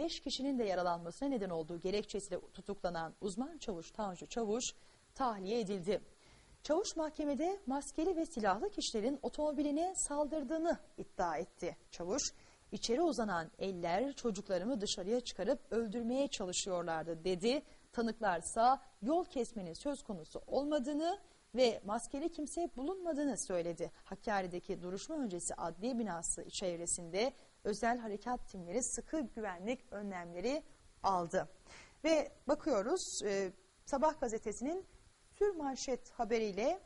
5 kişinin de yaralanmasına neden olduğu gerekçesiyle tutuklanan uzman çavuş Tanju Çavuş tahliye edildi. Çavuş mahkemede maskeli ve silahlı kişilerin otomobiline saldırdığını iddia etti. Çavuş, içeri uzanan eller çocuklarımı dışarıya çıkarıp öldürmeye çalışıyorlardı dedi. Tanıklarsa yol kesmenin söz konusu olmadığını ve maskeli kimse bulunmadığını söyledi. Hakkari'deki duruşma öncesi adliye binası çevresinde özel harekat timleri sıkı güvenlik önlemleri aldı. Ve bakıyoruz e, Sabah gazetesinin tür manşet haberiyle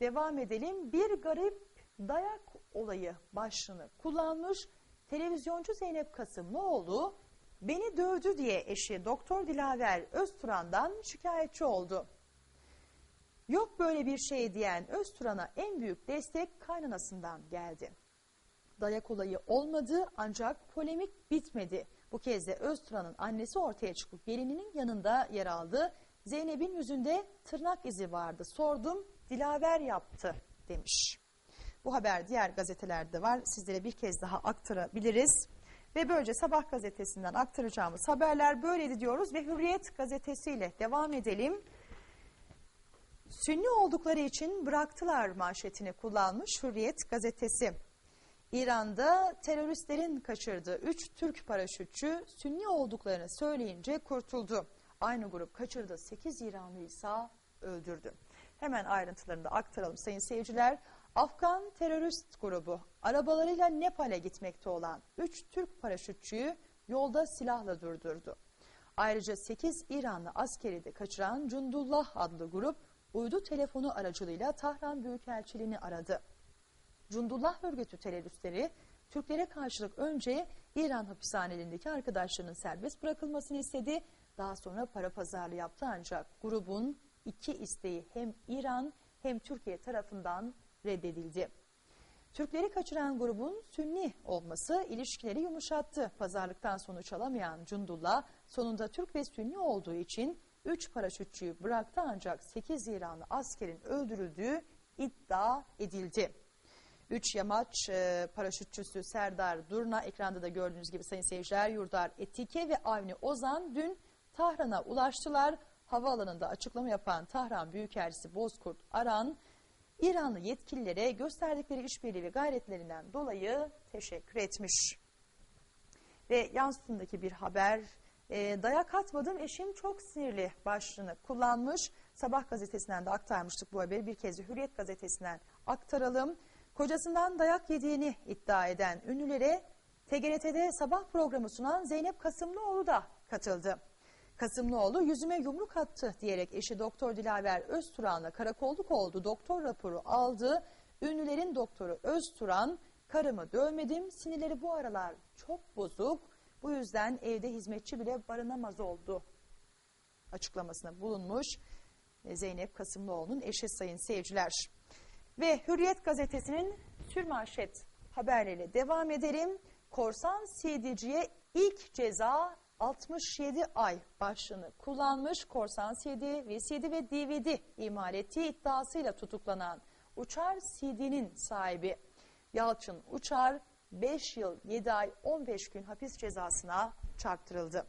devam edelim. Bir garip dayak olayı başlığını kullanmış televizyoncu Zeynep Kasımlıoğlu beni dövdü diye eşi Doktor Dilaver Özturan'dan şikayetçi oldu. Yok böyle bir şey diyen Özturan'a en büyük destek kaynanasından geldi. Dayak olayı olmadı ancak polemik bitmedi. Bu kez de Özturan'ın annesi ortaya çıkıp gelininin yanında yer aldı. Zeynep'in yüzünde tırnak izi vardı. Sordum, Dilaver yaptı demiş. Bu haber diğer gazetelerde var. Sizlere bir kez daha aktarabiliriz. Ve böylece Sabah gazetesinden aktaracağımız haberler böyleydi diyoruz ve Hürriyet gazetesiyle devam edelim. Sünni oldukları için bıraktılar manşetini kullanmış Hürriyet gazetesi. İran'da teröristlerin kaçırdığı 3 Türk paraşütçü Sünni olduklarını söyleyince kurtuldu. Aynı grup kaçırdığı 8 İranlı ise öldürdü. Hemen ayrıntılarını da aktaralım sayın seyirciler. Afgan terörist grubu arabalarıyla Nepal'e gitmekte olan 3 Türk paraşütçüyü yolda silahla durdurdu. Ayrıca 8 İranlı askeri de kaçıran Cundullah adlı grup uydu telefonu aracılığıyla Tahran Büyükelçiliğini aradı. Cundullah örgütü teröristleri Türklere karşılık önce İran hapishanelerindeki arkadaşlarının serbest bırakılmasını istedi. Daha sonra para pazarlığı yaptı ancak grubun iki isteği hem İran hem Türkiye tarafından reddedildi. Türkleri kaçıran grubun Sünni olması ilişkileri yumuşattı. Pazarlıktan sonuç alamayan Cundullah sonunda Türk ve Sünni olduğu için 3 paraşütçüyü bıraktı ancak 8 İranlı askerin öldürüldüğü iddia edildi. 3 yamaç e, paraşütçüsü Serdar Durna ekranda da gördüğünüz gibi sayın seyirciler Yurdar Etike ve Avni Ozan dün Tahran'a ulaştılar. Havaalanında açıklama yapan Tahran Büyükelçisi Bozkurt Aran İranlı yetkililere gösterdikleri işbirliği ve gayretlerinden dolayı teşekkür etmiş. Ve yansıtındaki bir haber e, dayak atmadım eşim çok sinirli başlığını kullanmış. Sabah gazetesinden de aktarmıştık bu haberi bir kez de Hürriyet gazetesinden aktaralım. Kocasından dayak yediğini iddia eden ünlülere TGRT'de sabah programı sunan Zeynep Kasımlıoğlu da katıldı. Kasımlıoğlu yüzüme yumruk attı diyerek eşi Doktor Dilaver Özturan'la karakolluk oldu. Doktor raporu aldı. Ünlülerin doktoru Özturan karımı dövmedim sinirleri bu aralar çok bozuk. Bu yüzden evde hizmetçi bile barınamaz oldu açıklamasına bulunmuş Zeynep Kasımlıoğlu'nun eşi sayın seyirciler. Ve Hürriyet gazetesinin sürmanşet haberleriyle devam edelim. Korsan CD'ciye ilk ceza 67 ay başlığını kullanmış korsan CD, VCD ve DVD imal ettiği iddiasıyla tutuklanan Uçar CD'nin sahibi Yalçın Uçar 5 yıl 7 ay 15 gün hapis cezasına çarptırıldı.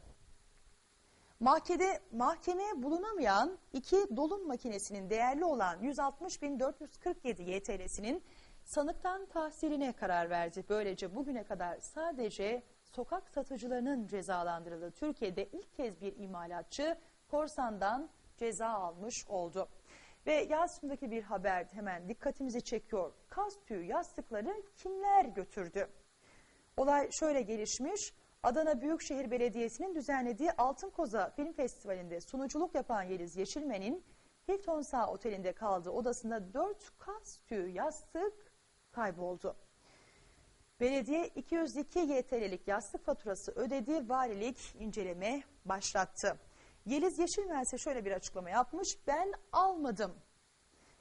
Mahkede, mahkemeye bulunamayan iki dolum makinesinin değerli olan 160.447 YTL'sinin sanıktan tahsiline karar verdi. Böylece bugüne kadar sadece sokak satıcılarının cezalandırıldığı Türkiye'de ilk kez bir imalatçı korsandan ceza almış oldu. Ve Yasin'deki bir haber hemen dikkatimizi çekiyor. Kas tüyü yastıkları kimler götürdü? Olay şöyle gelişmiş. Adana Büyükşehir Belediyesi'nin düzenlediği Altın Koza Film Festivali'nde sunuculuk yapan Yeliz Yeşilmen'in Hilton Sağ Oteli'nde kaldığı odasında 4 kas tüyü yastık kayboldu. Belediye 202 YTL'lik yastık faturası ödedi, valilik inceleme başlattı. Yeliz Yeşilmen ise şöyle bir açıklama yapmış, ben almadım.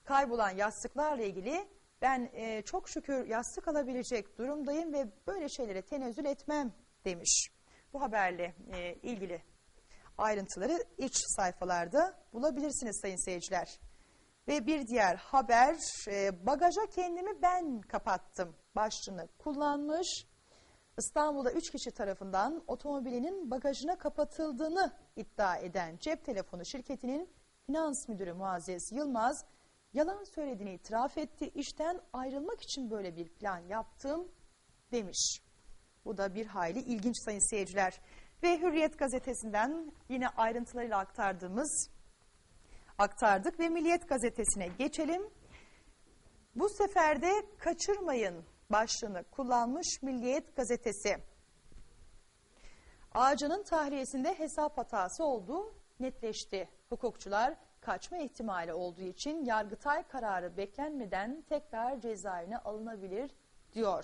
Kaybolan yastıklarla ilgili ben e, çok şükür yastık alabilecek durumdayım ve böyle şeylere tenezzül etmem demiş. Bu haberle e, ilgili ayrıntıları iç sayfalarda bulabilirsiniz sayın seyirciler. Ve bir diğer haber e, bagaja kendimi ben kapattım başlığını kullanmış. İstanbul'da 3 kişi tarafından otomobilinin bagajına kapatıldığını iddia eden cep telefonu şirketinin finans müdürü Muazzez Yılmaz yalan söylediğini itiraf etti. İşten ayrılmak için böyle bir plan yaptım demiş. Bu da bir hayli ilginç sayın seyirciler. Ve Hürriyet gazetesinden yine ayrıntılarıyla aktardığımız aktardık ve Milliyet gazetesine geçelim. Bu sefer de kaçırmayın başlığını kullanmış Milliyet gazetesi. Ağacının tahliyesinde hesap hatası olduğu netleşti. Hukukçular kaçma ihtimali olduğu için Yargıtay kararı beklenmeden tekrar cezaevine alınabilir diyor.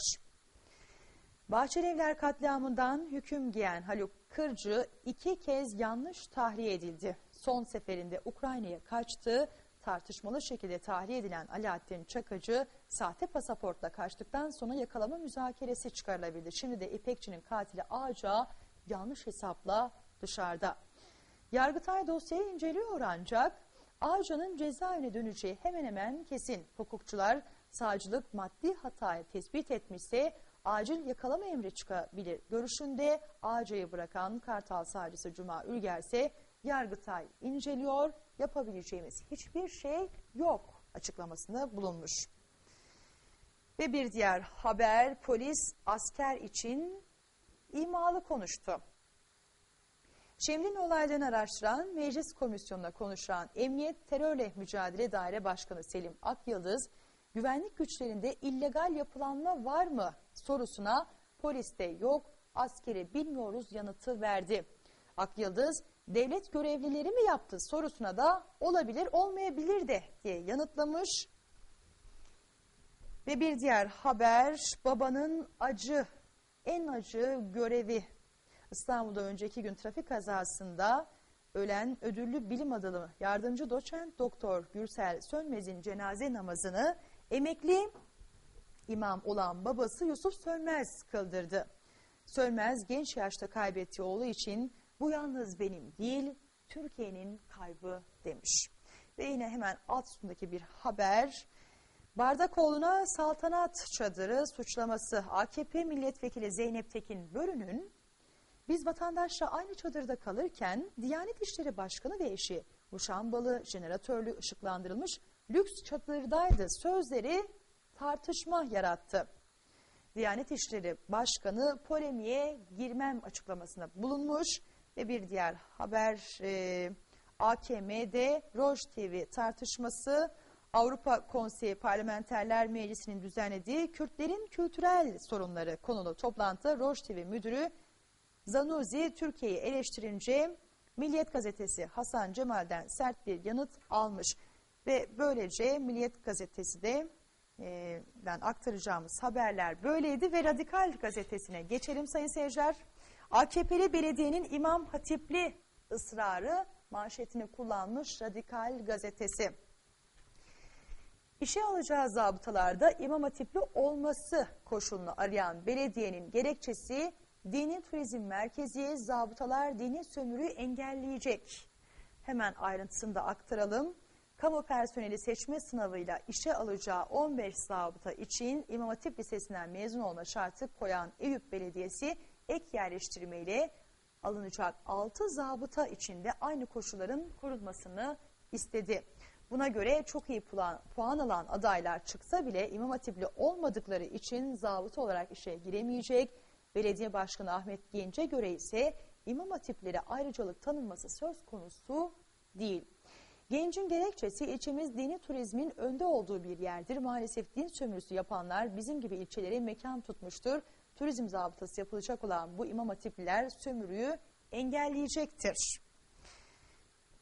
Bahçelievler katliamından hüküm giyen Haluk Kırcı iki kez yanlış tahliye edildi. Son seferinde Ukrayna'ya kaçtı. Tartışmalı şekilde tahliye edilen Alaaddin Çakıcı sahte pasaportla kaçtıktan sonra yakalama müzakeresi çıkarılabildi. Şimdi de İpekçi'nin katili Ağaca yanlış hesapla dışarıda. Yargıtay dosyayı inceliyor ancak Ağca'nın cezaevine döneceği hemen hemen kesin. Hukukçular savcılık maddi hatayı tespit etmişse acil yakalama emri çıkabilir. Görüşünde Ağca'yı bırakan Kartal Savcısı Cuma Ülger ise Yargıtay inceliyor, yapabileceğimiz hiçbir şey yok açıklamasında bulunmuş. Ve bir diğer haber polis asker için imalı konuştu. Şemdin olaylarını araştıran meclis komisyonuna konuşan Emniyet Terörle Mücadele Daire Başkanı Selim Akyıldız, güvenlik güçlerinde illegal yapılanma var mı sorusuna poliste yok, askeri bilmiyoruz yanıtı verdi. Akyıldız, devlet görevlileri mi yaptı sorusuna da olabilir olmayabilir de diye yanıtlamış. Ve bir diğer haber babanın acı, en acı görevi. İstanbul'da önceki gün trafik kazasında ölen ödüllü bilim adamı yardımcı doçent doktor Gürsel Sönmez'in cenaze namazını emekli imam olan babası Yusuf Sönmez kıldırdı. Sönmez genç yaşta kaybettiği oğlu için bu yalnız benim değil Türkiye'nin kaybı demiş. Ve yine hemen alt üstündeki bir haber. Bardakoğlu'na saltanat çadırı suçlaması AKP milletvekili Zeynep Tekin Börü'nün biz vatandaşla aynı çadırda kalırken Diyanet İşleri Başkanı ve eşi muşambalı, jeneratörlü, ışıklandırılmış lüks çadırdaydı sözleri tartışma yarattı. Diyanet İşleri Başkanı polemiğe girmem açıklamasında bulunmuş ve bir diğer haber e, AKM'de Roj TV tartışması Avrupa Konseyi Parlamenterler Meclisi'nin düzenlediği Kürtlerin kültürel sorunları konulu toplantı Roj TV Müdürü Zanuzi Türkiye'yi eleştirince Milliyet Gazetesi Hasan Cemal'den sert bir yanıt almış ve böylece Milliyet Gazetesi de e, ben aktaracağımız haberler böyleydi ve Radikal Gazetesi'ne geçelim sayın seyirciler. AKP'li belediyenin İmam Hatipli ısrarı manşetini kullanmış Radikal Gazetesi. İşe alacağı zabıtalarda İmam Hatipli olması koşulunu arayan belediyenin gerekçesi dini turizm merkezi zabıtalar dini sömürüyü engelleyecek. Hemen ayrıntısını da aktaralım. Kamu personeli seçme sınavıyla işe alacağı 15 zabıta için İmam Hatip Lisesi'nden mezun olma şartı koyan Eyüp Belediyesi ek yerleştirmeyle alınacak 6 zabıta içinde aynı koşulların korunmasını istedi. Buna göre çok iyi puan, puan alan adaylar çıksa bile İmam Hatipli olmadıkları için zabıta olarak işe giremeyecek. Belediye Başkanı Ahmet Genç'e göre ise İmam Hatiplere ayrıcalık tanınması söz konusu değil. Gencin gerekçesi ilçemiz dini turizmin önde olduğu bir yerdir. Maalesef din sömürüsü yapanlar bizim gibi ilçelere mekan tutmuştur. Turizm zabıtası yapılacak olan bu imam hatipliler sömürüyü engelleyecektir.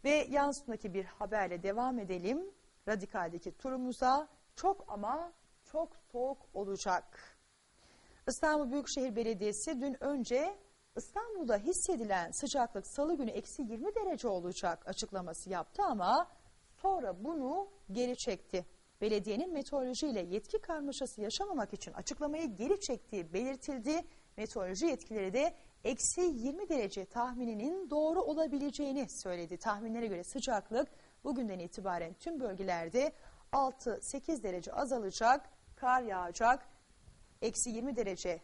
Ve yansındaki bir haberle devam edelim. Radikaldeki turumuza çok ama çok soğuk olacak. İstanbul Büyükşehir Belediyesi dün önce İstanbul'da hissedilen sıcaklık salı günü eksi 20 derece olacak açıklaması yaptı ama sonra bunu geri çekti. Belediyenin meteoroloji ile yetki karmaşası yaşamamak için açıklamayı geri çektiği belirtildi. Meteoroloji yetkileri de eksi 20 derece tahmininin doğru olabileceğini söyledi. Tahminlere göre sıcaklık bugünden itibaren tüm bölgelerde 6-8 derece azalacak, kar yağacak, eksi 20 derece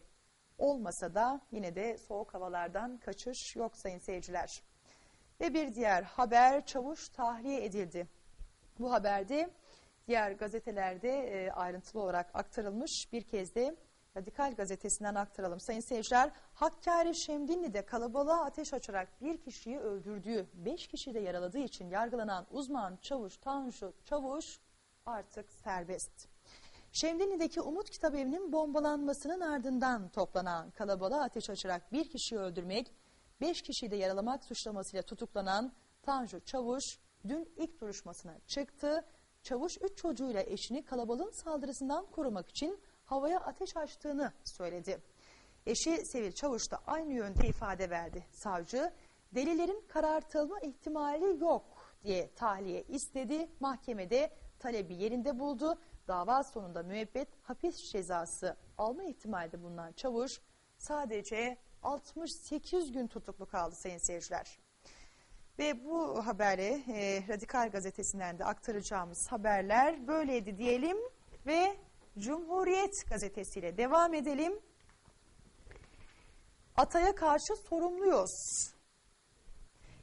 olmasa da yine de soğuk havalardan kaçış yok sayın seyirciler. Ve bir diğer haber çavuş tahliye edildi. Bu haberde diğer gazetelerde e, ayrıntılı olarak aktarılmış bir kez de Radikal gazetesinden aktaralım. Sayın seyirciler, Hakkari Şemdinli'de kalabalığa ateş açarak bir kişiyi öldürdüğü, beş kişiyi de yaraladığı için yargılanan uzman çavuş Tanju Çavuş artık serbest. Şemdinli'deki Umut Kitabevi'nin bombalanmasının ardından toplanan kalabalığa ateş açarak bir kişiyi öldürmek, beş kişiyi de yaralamak suçlamasıyla tutuklanan Tanju Çavuş dün ilk duruşmasına çıktı. Çavuş üç çocuğuyla eşini kalabalığın saldırısından korumak için havaya ateş açtığını söyledi. Eşi Sevil Çavuş da aynı yönde ifade verdi. Savcı delillerin karartılma ihtimali yok diye tahliye istedi. Mahkemede talebi yerinde buldu. Dava sonunda müebbet hapis cezası alma ihtimali bulunan Çavuş sadece 68 gün tutuklu kaldı sayın seyirciler. Ve bu haberi e, Radikal Gazetesi'nden de aktaracağımız haberler böyleydi diyelim ve Cumhuriyet gazetesiyle devam edelim. Ataya karşı sorumluyuz.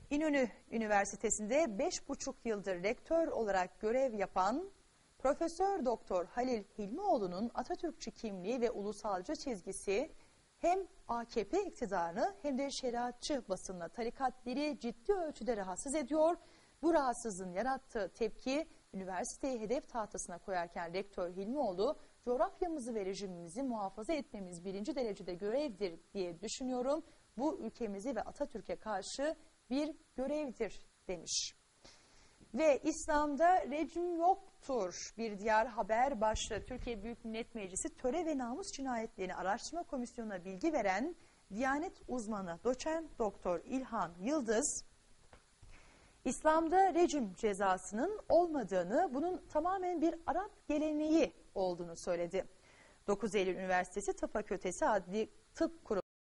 İnönü Üniversitesi'nde 5,5 yıldır rektör olarak görev yapan Profesör Doktor Halil Hilmioğlu'nun Atatürkçü kimliği ve ulusalcı çizgisi hem AKP iktidarını hem de şeriatçı basınla tarikatları ciddi ölçüde rahatsız ediyor. Bu rahatsızlığın yarattığı tepki üniversiteyi hedef tahtasına koyarken rektör Hilmioğlu coğrafyamızı ve rejimimizi muhafaza etmemiz birinci derecede görevdir diye düşünüyorum. Bu ülkemizi ve Atatürk'e karşı bir görevdir demiş. Ve İslam'da rejim yoktur. Bir diğer haber başlığı Türkiye Büyük Millet Meclisi Töre ve Namus Cinayetlerini Araştırma Komisyonu'na bilgi veren Diyanet uzmanı doçent doktor İlhan Yıldız İslam'da rejim cezasının olmadığını, bunun tamamen bir Arap geleneği olduğunu söyledi. 9 Eylül Üniversitesi Tıp Fakültesi Adli Tıp Kurumu